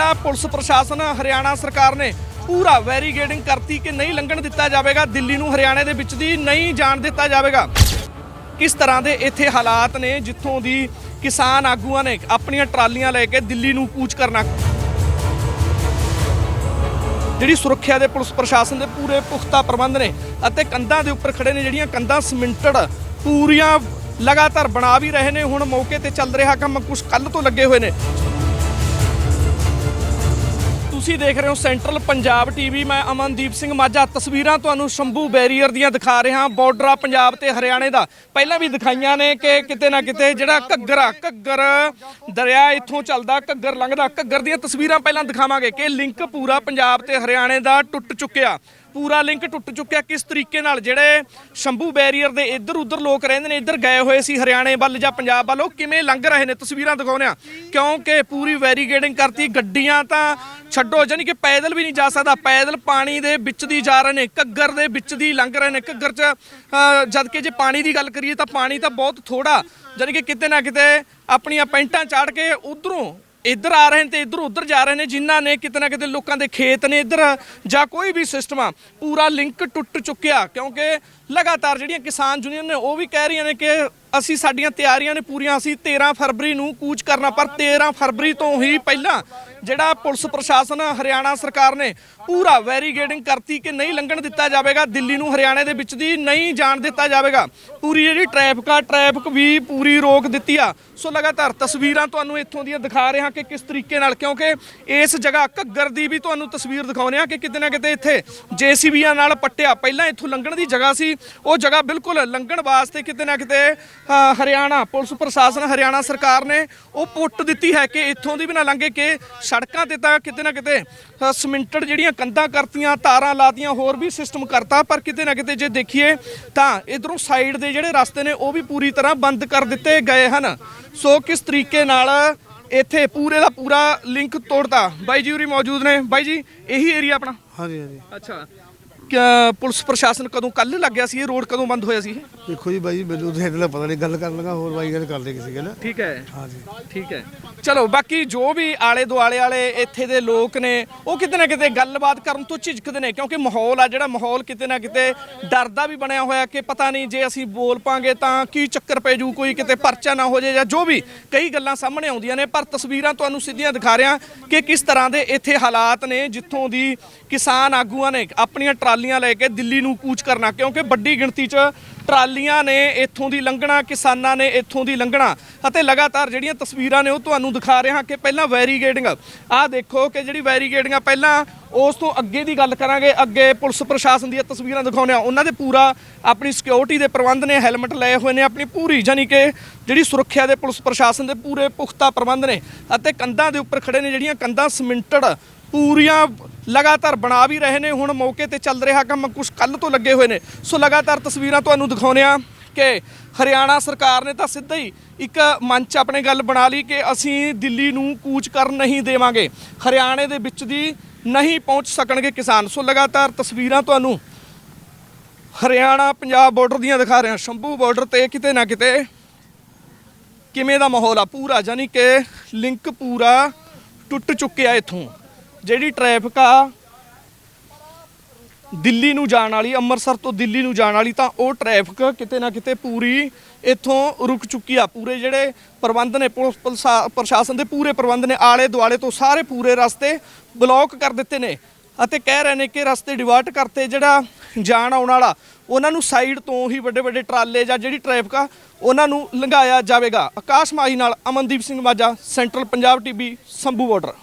ਜਿਹੜਾ ਪੁਲਿਸ ਪ੍ਰਸ਼ਾਸਨ ਹਰਿਆਣਾ ਸਰਕਾਰ ਨੇ ਪੂਰਾ ਵੈਰੀਗੇਡਿੰਗ ਕਰਤੀ ਕਿ ਨਹੀਂ ਲੰਘਣ ਦਿੱਤਾ ਜਾਵੇਗਾ, ਦਿੱਲੀ ਨੂੰ ਹਰਿਆਣੇ ਦੇ ਵਿੱਚ ਦੀ ਨਹੀਂ ਜਾਣ ਦਿੱਤਾ ਜਾਵੇਗਾ। ਕਿਸ ਤਰ੍ਹਾਂ ਦੇ ਇੱਥੇ ਹਾਲਾਤ ਨੇ ਜਿੱਥੋਂ ਦੀ ਕਿਸਾਨ ਆਗੂਆਂ ਨੇ ਆਪਣੀਆਂ ਟਰਾਲੀਆਂ ਲੈ ਕੇ ਦਿੱਲੀ ਨੂੰ ਕੂਚ ਕਰਨਾ? ਜਿਹੜੀ ਸੁਰੱਖਿਆ ਦੇ ਪੁਲਿਸ ਪ੍ਰਸ਼ਾਸਨ ਦੇ ਪੂਰੇ ਪੁਖਤਾ ਪ੍ਰਬੰਧ ਨੇ ਅਤੇ ਕੰਧਾਂ ਦੇ ਉੱਪਰ ਖੜੇ ਨੇ ਜਿਹੜੀਆਂ ਕੰਧਾਂ ਸਿਮੈਂਟਡ, ਪੂਰੀਆਂ ਲਗਾਤਾਰ ਬਣਾ ਵੀ ਰਹੇ ਨੇ, ਹੁਣ ਮੌਕੇ ਤੇ ਚੱਲ ਰਿਹਾ ਕੰਮ ਕੁਝ ਕੱਲ ਤੋਂ ਲੱਗੇ ਹੋਏ ਨੇ। ਤੁਸੀਂ ਦੇਖ ਰਹੇ ਹੋ ਸੈਂਟਰਲ ਪੰਜਾਬ ਟੀਵੀ। ਮੈਂ ਅਮਨਦੀਪ ਸਿੰਘ ਮਾਝਾ। ਤਸਵੀਰਾਂ ਤੁਹਾਨੂੰ ਸ਼ੰਭੂ ਬੈਰੀਅਰ ਦੀਆਂ ਦਿਖਾ ਰਿਹਾ। ਬਾਰਡਰ ਆ ਪੰਜਾਬ ਤੇ ਹਰਿਆਣੇ ਦਾ। ਪਹਿਲਾਂ ਵੀ ਦਿਖਾਈਆਂ ਨੇ ਕਿ ਕਿਤੇ ਨਾ ਕਿਤੇ ਜਿਹੜਾ ਘੱਗਰ ਆ ਘੱਗਰ ਦਰਿਆ ਇੱਥੋਂ ਚੱਲਦਾ, ਘੱਗਰ ਲੰਘਦਾ, ਘੱਗਰ ਦੀਆਂ ਤਸਵੀਰਾਂ ਪਹਿਲਾਂ ਦਿਖਾਵਾਂਗੇ ਕਿ ਲਿੰਕ ਪੂਰਾ ਪੰਜਾਬ ਤੇ ਹਰਿਆਣੇ ਦਾ ਟੁੱਟ ਚੁੱਕਿਆ। ਪੂਰਾ ਲਿੰਕ ਟੁੱਟ ਚੁੱਕਿਆ। ਕਿਸ ਤਰੀਕੇ ਨਾਲ ਜਿਹੜੇ ਸ਼ੰਭੂ ਬੈਰੀਅਰ ਦੇ ਇੱਧਰ ਉੱਧਰ ਲੋਕ ਰਹਿੰਦੇ ਨੇ, ਇੱਧਰ ਗਏ ਹੋਏ ਸੀ ਹਰਿਆਣੇ ਵੱਲ ਜਾਂ ਪੰਜਾਬ ਵੱਲ, ਉਹ ਕਿਵੇਂ ਲੰਘ ਰਹੇ ਨੇ? ਤਸਵੀਰਾਂ ਦਿਖਾਉਂਦੇ ਆ ਕਿਉਂਕਿ ਪੂਰੀ ਵੈਰੀਗੇਡਿੰਗ ਕਰਤੀ, ਗੱਡੀਆਂ ਤਾਂ ਛੱਡੋ ਜਾਨੀ ਕਿ ਪੈਦਲ ਵੀ ਨਹੀਂ ਜਾ ਸਕਦਾ। ਪੈਦਲ ਪਾਣੀ ਦੇ ਵਿੱਚ ਦੀ ਜਾ ਰਹੇ ਨੇ ਘੱਗਰ ਦੇ ਵਿੱਚ ਦੀ ਲੰਘ ਰਹੇ ਨੇ। ਘੱਗਰ 'ਚ ਅ, ਜਦ ਕਿ ਜੇ ਪਾਣੀ ਦੀ ਗੱਲ ਕਰੀਏ ਤਾਂ ਪਾਣੀ ਤਾਂ ਬਹੁਤ ਥੋੜਾ ਜਾਨੀ ਕਿ ਕਿਤੇ ਨਾ ਕਿਤੇ ਆਪਣੀਆਂ ਪੈਂਟਾਂ ਚਾੜ ਕੇ ਉਧਰੋਂ ਇੱਧਰ ਆ ਰਹੇ ਨੇ ਤੇ ਇੱਧਰ ਉੱਧਰ ਜਾ ਰਹੇ ਨੇ ਜਿਨ੍ਹਾਂ ਨੇ ਕਿਤੇ ਨਾ ਕਿਤੇ ਲੋਕਾਂ ਦੇ ਖੇਤ ਨੇ ਇੱਧਰ ਜਾਂ ਕੋਈ ਵੀ ਸਿਸਟਮ ਆ ਪੂਰਾ ਲਿੰਕ ਟੁੱਟ ਚੁੱਕਿਆ। ਕਿਉਂਕਿ ਲਗਾਤਾਰ ਜਿਹੜੀਆਂ ਕਿਸਾਨ ਯੂਨੀਅਨ ਨੇ ਉਹ ਵੀ ਕਹਿ ਰਹੀਆਂ ਨੇ ਕਿ ਅਸੀਂ ਸਾਡੀਆਂ ਤਿਆਰੀਆਂ ਨੇ ਪੂਰੀਆਂ, ਅਸੀਂ 13 ਫਰਵਰੀ ਨੂੰ ਕੂਚ ਕਰਨਾ, ਪਰ 13 ਫਰਵਰੀ ਤੋਂ ਹੀ ਪਹਿਲਾਂ ਜਿਹੜਾ ਪੁਲਿਸ ਪ੍ਰਸ਼ਾਸਨ ਹਰਿਆਣਾ ਸਰਕਾਰ ਨੇ ਪੂਰਾ ਵੈਰੀਗੇਡਿੰਗ ਕਰਤੀ ਕਿ ਨਹੀਂ ਲੰਘਣ ਦਿੱਤਾ ਜਾਵੇਗਾ ਦਿੱਲੀ ਨੂੰ ਹਰਿਆਣੇ ਦੇ ਵਿੱਚ ਦੀ ਨਹੀਂ ਜਾਣ ਦਿੱਤਾ ਜਾਵੇਗਾ। ਪੂਰੀ ਜਿਹੜੀ ਟ੍ਰੈਫਿਕ ਆ ਟ੍ਰੈਫਿਕ ਵੀ ਪੂਰੀ ਰੋਕ ਦਿੱਤੀ ਆ। ਸੋ ਲਗਾਤਾਰ ਤਸਵੀਰਾਂ ਤੁਹਾਨੂੰ ਇੱਥੋਂ ਦੀਆਂ ਦਿਖਾ ਰਿਹਾ ਕਿ ਕਿਸ ਤਰੀਕੇ ਨਾਲ ਕਿਉਂਕਿ ਇਸ ਜਗ੍ਹਾ ਘੱਗਰ ਦੀ ਵੀ ਤੁਹਾਨੂੰ ਤਸਵੀਰ ਦਿਖਾਉਂਦੇ ਆ ਕਿ ਕਿਤੇ ਨਾ ਕਿਤੇ ਇੱਥੇ ਜੀਸੀਬੀਆਂ ਨਾਲ ਪੱਟਿਆ। ਪਹਿਲਾਂ ਇੱਥੋਂ ਲੰਘਣ ਦੀ ਜਗ੍ਹਾ ਸੀ ਉਹ ਜਗ੍ਹਾ ਬਿਲਕੁਲ ਲੰਘਣ ਵਾਸਤੇ ਕਿਤੇ ਨਾ ਕਿਤੇ ਹਰਿਆਣਾ ਪੁਲਿਸ ਪ੍ਰਸ਼ਾਸਨ ਹਰਿਆਣਾ ਸਰਕਾਰ ਨੇ ਉਹ ਪੁੱਟ ਦਿੱਤੀ ਹੈ ਕਿ ਇੱਥੋਂ ਦੀ ਵੀ ਨਾ ਲੰਘੇ ਕਿ ਸੜਕਾਂ ਤੇ ਤਾਂ ਕਿਤੇ ਨਾ ਕਿਤੇ ਅ, ਜਿਹੜੀਆਂ ਕੰਧਾਂ ਕਰਤੀਆਂ ਤਾਰਾਂ ਲਾਤੀਆਂ ਹੋਰ ਵੀ ਸਿਸਟਮ ਕਰਤਾ। ਪਰ ਕਿਤੇ ਨਾ ਕਿਤੇ ਜੇ ਦੇਖੀਏ ਤਾਂ ਇਧਰੋਂ ਸਾਈਡ ਦੇ ਜਿਹੜੇ ਰਸਤੇ ਨੇ ਉਹ ਵੀ ਪੂਰੀ ਤਰ੍ਹਾਂ ਬੰਦ ਕਰ ਦਿੱਤੇ ਗਏ ਹਨ। ਸੋ ਕਿਸ ਤਰੀਕੇ ਨਾਲ ਇੱਥੇ ਪੂਰੇ ਦਾ ਪੂਰਾ ਲਿੰਕ ਤੋੜਤਾ? ਬਾਈ ਜੀ ਉਰੀ ਮੌਜੂਦ ਨੇ। ਬਾਈ ਜੀ ਇਹੀ ਏਰੀਆ ਆਪਣਾ? ਹਾਂਜੀ ਹਾਂਜੀ। ਅੱਛਾ। ਪੁਲਿਸ ਪ੍ਰਸ਼ਾਸਨ ਕਦੋਂ ਕੱਲ ਲੱਗਿਆ ਸੀ? ਇਹ ਰੋਡ ਕਦੋਂ ਬੰਦ ਹੋਇਆ ਸੀ ਇਹ? ਦੇਖੋ ਜੀ ਬਾਈ ਮੈਨੂੰ ਤਾਂ ਇਹਦਾ ਪਤਾ ਨਹੀਂ ਗੱਲ ਕਰਨ ਲੱਗਾ ਹੋਰ ਬਾਈ ਗੱਲ ਕਰਦੇ ਕਿਸੇ ਗੱਲ ਠੀਕ ਹੈ। ਹਾਂਜੀ। ਠੀਕ ਹੈ। ਚਲੋ ਬਾਕੀ ਜੋ ਵੀ ਆਲੇ ਦੁਆਲੇ ਵਾਲੇ ਇੱਥੇ ਦੇ ਲੋਕ ਨੇ ਉਹ ਕਿਤੇ ਨਾ ਕਿਤੇ ਗੱਲਬਾਤ ਕਰਨ ਤੋਂ ਝਿਜਕਦੇ ਨੇ ਕਿਉਂਕਿ ਮਾਹੌਲ ਆ ਜਿਹੜਾ ਮਾਹੌਲ ਕਿਤੇ ਨਾ ਕਿਤੇ ਡਰ ਦਾ ਵੀ ਬਣਿਆ ਹੋਇਆ ਕਿ ਪਤਾ ਨਹੀਂ ਜੇ ਅਸੀਂ ਬੋਲ ਪਾਂਗੇ ਤਾਂ ਕੀ ਚੱਕਰ ਪੈ ਜੂ ਕੋਈ ਕਿਤੇ ਪਰਚਾ ਨਾ ਹੋ ਜਾਏ ਜਾਂ ਜੋ ਵੀ ਕਈ ਗੱਲਾਂ ਸਾਹਮਣੇ ਆਉਂਦੀਆਂ ਨੇ ਪਰ ਤਸਵੀਰਾਂ ਤੁਹਾਨੂੰ ਸਿੱਧੀਆਂ ਦਿਖਾ ਰਿਹਾ ਕਿ ਕਿਸ ਤਰ੍ਹਾਂ ਦੇ ਇੱਥੇ ਹਾਲਾਤ ਨੇ ਜਿੱਥੋਂ ਦੀ ਕਿਸਾਨ ਆਗੂਆਂ ਨੇ ਆਪਣੀਆਂ ਟਰਾਲੀਆਂ ਲੈ ਕੇ ਦਿੱਲੀ ਨੂੰ ਕੂਚ ਕਰਨਾ ਕਿਉਂਕਿ ਵੱਡੀ ਗਿਣਤੀ 'ਚ ਟਰਾਲੀਆਂ ਨੇ ਇੱਥੋਂ ਦੀ ਲੰਘਣਾ, ਕਿਸਾਨਾਂ ਨੇ ਇੱਥੋਂ ਦੀ ਲੰਘਣਾ ਅਤੇ ਲਗਾਤਾਰ ਜਿਹੜੀਆਂ ਤਸਵੀਰਾਂ ਨੇ ਉਹ ਤੁਹਾਨੂੰ ਦਿਖਾ ਰਿਹਾ ਕਿ ਪਹਿਲਾਂ ਵੈਰੀਗੇਡਿੰਗ ਆਹ ਦੇਖੋ ਕਿ ਜਿਹੜੀ ਵੈਰੀਗੇਡਿੰਗ ਆ, ਪਹਿਲਾਂ ਉਸ ਤੋਂ ਅੱਗੇ ਦੀ ਗੱਲ ਕਰਾਂਗੇ, ਅੱਗੇ ਪੁਲਿਸ ਪ੍ਰਸ਼ਾਸਨ ਦੀਆਂ ਤਸਵੀਰਾਂ ਦਿਖਾਉਂਦੇ ਆ ਉਹਨਾਂ ਦੇ ਪੂਰਾ ਆਪਣੀ ਸਿਕਿਉਰਿਟੀ ਦੇ ਪ੍ਰਬੰਧ ਨੇ ਹੈਲਮਟ ਲਏ ਹੋਏ ਨੇ, ਆਪਣੀ ਪੂਰੀ ਜਾਨੀ ਕਿ ਜਿਹੜੀ ਸੁਰੱਖਿਆ ਦੇ ਪੁਲਿਸ ਪ੍ਰਸ਼ਾਸਨ ਦੇ ਪੂਰੇ ਪੁਖਤਾ ਪ੍ਰਬੰਧ ਨੇ ਅਤੇ ਕੰਧਾਂ ਦੇ ਉੱਪਰ ਖੜੇ ਨੇ, ਜਿਹੜੀਆਂ ਕੰਧਾਂ ਸਿਮੈਂਟਡ ਪੂਰੀਆਂ ਲਗਾਤਾਰ ਬਣਾ ਵੀ ਰਹੇ ਨੇ, ਹੁਣ ਮੌਕੇ ਤੇ ਚੱਲ ਰਿਹਾ ਕੰਮ ਕੁਝ ਕੱਲ ਤੋਂ ਲੱਗੇ ਹੋਏ ਨੇ। ਸੋ ਲਗਾਤਾਰ ਤਸਵੀਰਾਂ ਤੁਹਾਨੂੰ ਦਿਖਾਉਂਦੇ ਆ ਕਿ ਹਰਿਆਣਾ ਸਰਕਾਰ ਨੇ ਤਾਂ ਸਿੱਧਾ ਹੀ ਇੱਕ ਮੰਚ ਆਪਣੇ ਗੱਲ ਬਣਾ ਲਈ ਕਿ ਅਸੀਂ ਦਿੱਲੀ ਨੂੰ ਕੂਚ ਕਰਨ ਨਹੀਂ ਦੇਵਾਂਗੇ। ਹਰਿਆਣੇ ਦੇ ਵਿੱਚ ਦੀ ਨਹੀਂ ਪਹੁੰਚ ਸਕਣਗੇ ਕਿਸਾਨ। ਸੋ ਲਗਾਤਾਰ ਤਸਵੀਰਾਂ ਤੁਹਾਨੂੰ ਹਰਿਆਣਾ ਪੰਜਾਬ ਬਾਰਡਰ ਦੀਆਂ ਦਿਖਾ ਰਹੇ ਹਾਂ। ਸ਼ੰਭੂ ਬਾਰਡਰ ਤੇ ਕਿਤੇ ਨਾ ਕਿਤੇ ਕਿਵੇਂ ਦਾ ਮਾਹੌਲ ਆ? ਪੂਰਾ ਜਾਨੀ ਕਿ ਲਿੰਕ ਪੂਰਾ ਟੁੱਟ ਚੁੱਕਿਆ ਇੱਥੋਂ। ਜਿਹੜੀ ਟ੍ਰੈਫਿਕ ਆ ਦਿੱਲੀ ਨੂੰ ਜਾਣ ਵਾਲੀ, ਅੰਮ੍ਰਿਤਸਰ ਤੋਂ ਦਿੱਲੀ ਨੂੰ ਜਾਣ ਵਾਲੀ, ਤਾਂ ਉਹ ਟ੍ਰੈਫਿਕ ਕਿਤੇ ਨਾ ਕਿਤੇ ਪੂਰੀ ਇੱਥੋਂ ਰੁਕ ਚੁੱਕੀ ਆ। ਪੂਰੇ ਜਿਹੜੇ ਪ੍ਰਬੰਧ ਨੇ, ਪੁਲਿਸ ਪ੍ਰਸ਼ਾ- ਪ੍ਰਸ਼ਾਸਨ ਦੇ ਪੂਰੇ ਪ੍ਰਬੰਧ ਨੇ ਆਲੇ ਦੁਆਲੇ ਤੋਂ ਸਾਰੇ ਪੂਰੇ ਰਸਤੇ ਬਲੌਕ ਕਰ ਦਿੱਤੇ ਨੇ ਅਤੇ ਕਹਿ ਰਹੇ ਨੇ ਕਿ ਰਸਤੇ ਡਿਵਰਟ ਕਰਤੇ, ਜਿਹੜਾ ਜਾਣ ਆਉਣ ਵਾਲਾ, ਉਹਨਾਂ ਨੂੰ ਸਾਈਡ ਤੋਂ ਹੀ ਵੱਡੇ ਵੱਡੇ ਟਰਾਲੇ ਜਾਂ ਜਿਹੜੀ ਟ੍ਰੈਫਿਕ ਆ, ਉਹਨਾਂ ਨੂੰ ਲੰਘਾਇਆ ਜਾਵੇਗਾ। ਆਕਾਸ਼ ਮਾਹੀ ਨਾਲ Amandeep Singh Majha central Punjab TV Shambhu border